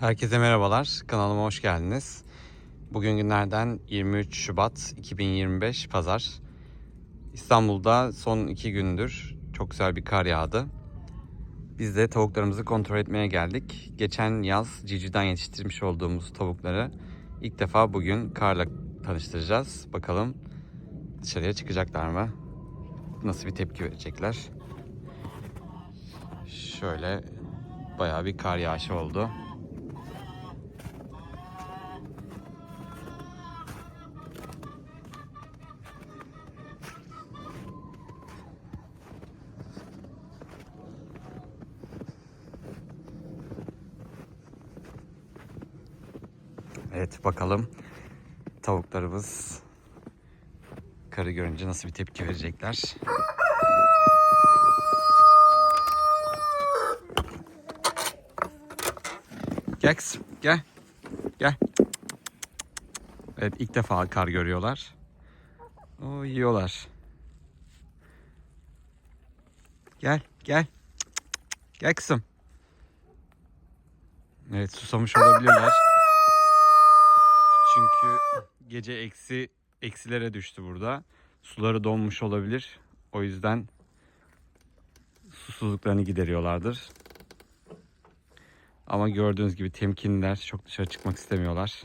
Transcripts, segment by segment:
Herkese merhabalar. Kanalıma hoş geldiniz. Bugün günlerden 23 Şubat 2025 Pazar. İstanbul'da son iki gündür çok güzel bir kar yağdı. Biz de tavuklarımızı kontrol etmeye geldik. Geçen yaz Cici'den yetiştirmiş olduğumuz tavukları ilk defa bugün karla tanıştıracağız. Bakalım dışarıya çıkacaklar mı? Nasıl bir tepki verecekler? Şöyle bayağı bir kar yağışı oldu. Evet bakalım tavuklarımız karı görünce nasıl bir tepki verecekler. Gel kızım gel. Gel. Evet ilk defa kar görüyorlar. O yiyorlar. Gel gel. Gel kızım. Evet susamış olabilirler. Çünkü gece eksi eksilere düştü burada. Suları donmuş olabilir. O yüzden susuzluklarını gideriyorlardır. Ama gördüğünüz gibi temkinliler. Çok dışarı çıkmak istemiyorlar.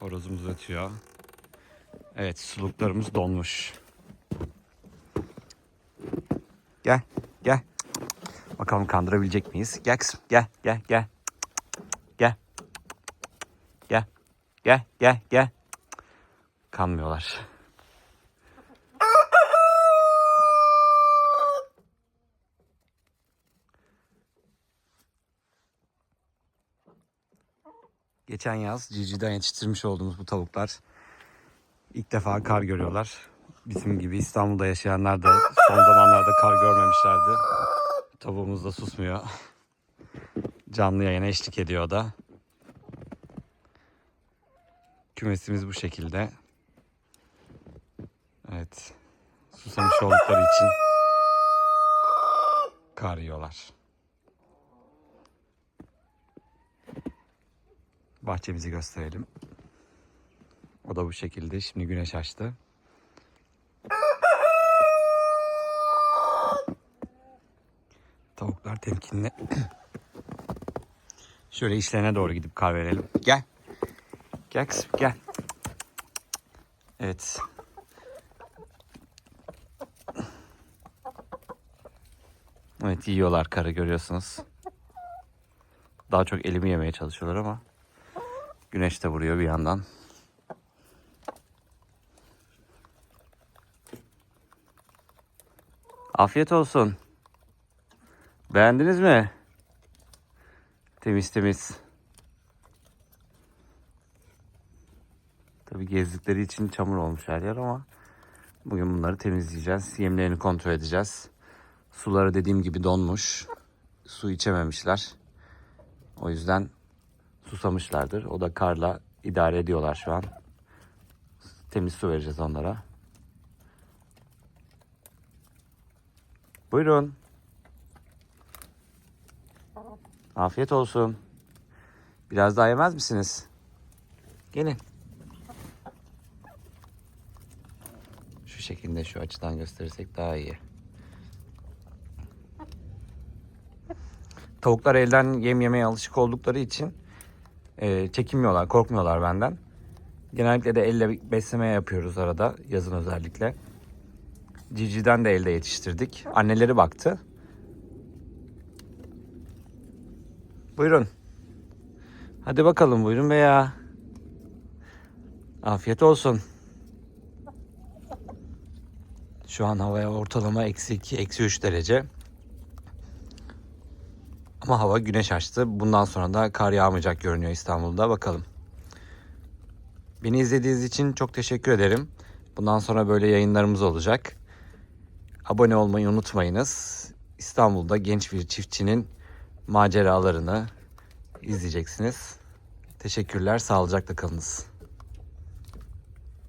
Horozumuz ötüyor. Evet suluklarımız donmuş. Gel gel. Bakalım kandırabilecek miyiz? Gel kızım gel gel gel. Gel. Gel. Gel gel gel. Kanmıyorlar. Geçen yaz Cici'den yetiştirmiş olduğumuz bu tavuklar ilk defa kar görüyorlar. Bizim gibi İstanbul'da yaşayanlar da son zamanlarda kar görmemişlerdi. Tavuğumuz da susmuyor. Canlı yayına eşlik ediyor da. Kümesimiz bu şekilde. Evet. Susamış oldukları için kar yiyorlar. Bahçemizi gösterelim. O da bu şekilde. Şimdi güneş açtı. Tavuklar temkinli. Şöyle işlerine doğru gidip kar verelim. Gel. Gel kızım gel. Evet. Evet yiyorlar karı görüyorsunuz. Daha çok elimi yemeye çalışıyorlar ama güneş de vuruyor bir yandan. Afiyet olsun. Beğendiniz mi? Temiz temiz. Tabii gezdikleri için çamur olmuş her yer ama bugün bunları temizleyeceğiz. Yemlerini kontrol edeceğiz. Suları dediğim gibi donmuş. Su içememişler. O yüzden susamışlardır. O da karla idare ediyorlar şu an. Temiz su vereceğiz onlara. Buyurun. Afiyet olsun. Biraz daha yemez misiniz? Gelin. Şekilde şu açıdan gösterirsek daha iyi. Tavuklar elden yem yemeye alışık oldukları için e, çekinmiyorlar, korkmuyorlar benden. Genellikle de elle besleme yapıyoruz arada, yazın özellikle. Cici'den de elde yetiştirdik. Anneleri baktı. Buyurun. Hadi bakalım buyurun veya. Afiyet olsun. Şu an havaya ortalama eksi 2, eksi 3 derece. Ama hava güneş açtı. Bundan sonra da kar yağmayacak görünüyor İstanbul'da. Bakalım. Beni izlediğiniz için çok teşekkür ederim. Bundan sonra böyle yayınlarımız olacak. Abone olmayı unutmayınız. İstanbul'da genç bir çiftçinin maceralarını izleyeceksiniz. Teşekkürler. Sağlıcakla kalınız.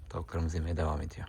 Tavuklarımız yemeye devam ediyor.